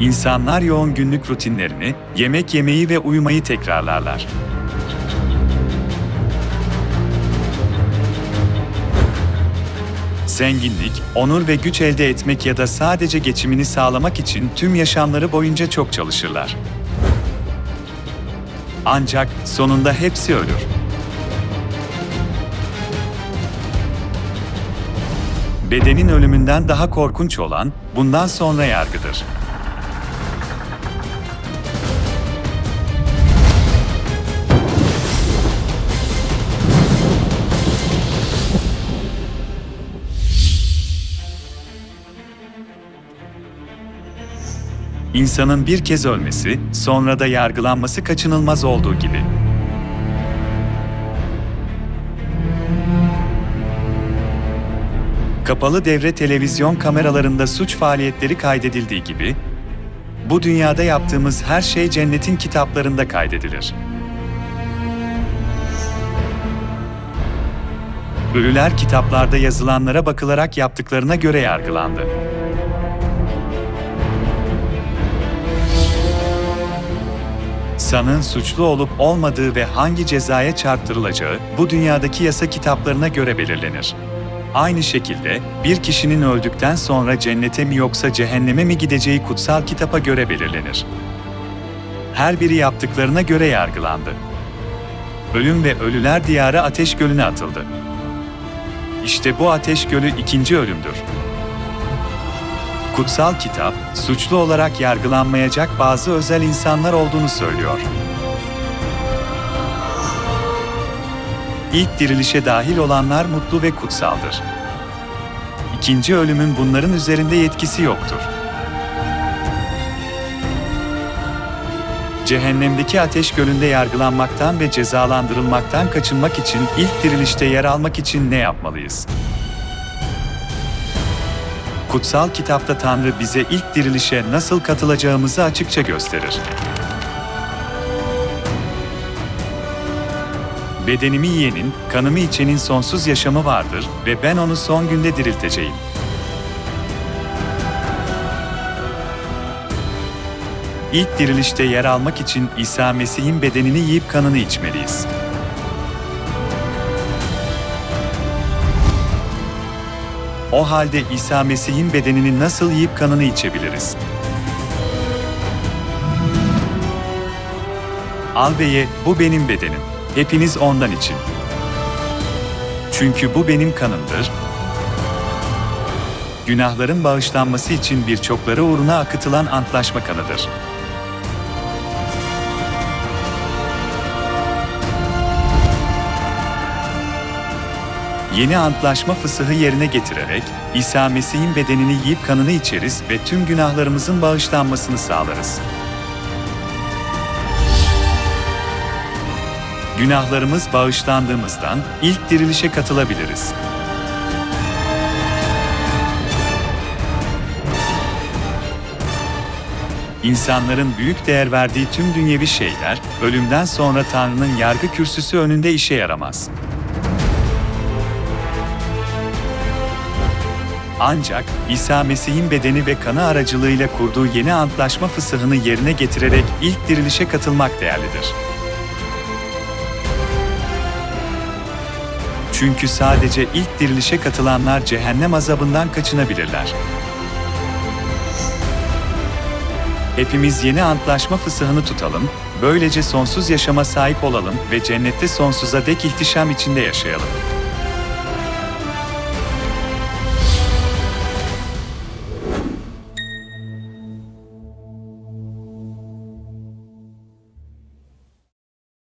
İnsanlar yoğun günlük rutinlerini, yemek yemeyi ve uyumayı tekrarlarlar. Zenginlik, onur ve güç elde etmek ya da sadece geçimini sağlamak için tüm yaşamları boyunca çok çalışırlar. Ancak sonunda hepsi ölür. Bedenin ölümünden daha korkunç olan bundan sonra yargıdır. İnsanın bir kez ölmesi, sonra da yargılanması kaçınılmaz olduğu gibi. Kapalı devre televizyon kameralarında suç faaliyetleri kaydedildiği gibi, bu dünyada yaptığımız her şey cennetin kitaplarında kaydedilir. Ölüler kitaplarda yazılanlara bakılarak yaptıklarına göre yargılandı. Sanığın suçlu olup olmadığı ve hangi cezaya çarptırılacağı bu dünyadaki yasa kitaplarına göre belirlenir. Aynı şekilde bir kişinin öldükten sonra cennete mi yoksa cehenneme mi gideceği kutsal kitapa göre belirlenir. Her biri yaptıklarına göre yargılandı. Ölüm ve ölüler diyarı ateş gölüne atıldı. İşte bu ateş gölü ikinci ölümdür. Kutsal kitap, suçlu olarak yargılanmayacak bazı özel insanlar olduğunu söylüyor. İlk dirilişe dahil olanlar mutlu ve kutsaldır. İkinci ölümün bunların üzerinde yetkisi yoktur. Cehennemdeki ateş gölünde yargılanmaktan ve cezalandırılmaktan kaçınmak için ilk dirilişte yer almak için ne yapmalıyız? Kutsal kitapta Tanrı bize ilk dirilişe nasıl katılacağımızı açıkça gösterir. Bedenimi yiyenin, kanımı içenin sonsuz yaşamı vardır ve ben onu son günde dirilteceğim. İlk dirilişte yer almak için İsa Mesih'in bedenini yiyip kanını içmeliyiz. O halde İsa Mesih'in bedenini nasıl yiyip kanını içebiliriz? Al ve ye, bu benim bedenim. Hepiniz ondan için. Çünkü bu benim kanımdır. Günahların bağışlanması için birçokları uğruna akıtılan antlaşma kanıdır. Yeni antlaşma fısıhı yerine getirerek İsa Mesih'in bedenini yiyip kanını içeriz ve tüm günahlarımızın bağışlanmasını sağlarız. Günahlarımız bağışlandığımızdan ilk dirilişe katılabiliriz. İnsanların büyük değer verdiği tüm dünyevi şeyler, ölümden sonra Tanrı'nın yargı kürsüsü önünde işe yaramaz. Ancak İsa Mesih'in bedeni ve kanı aracılığıyla kurduğu yeni antlaşma fısıhını yerine getirerek ilk dirilişe katılmak değerlidir. Çünkü sadece ilk dirilişe katılanlar cehennem azabından kaçınabilirler. Hepimiz yeni antlaşma fısıhını tutalım, böylece sonsuz yaşama sahip olalım ve cennette sonsuza dek ihtişam içinde yaşayalım.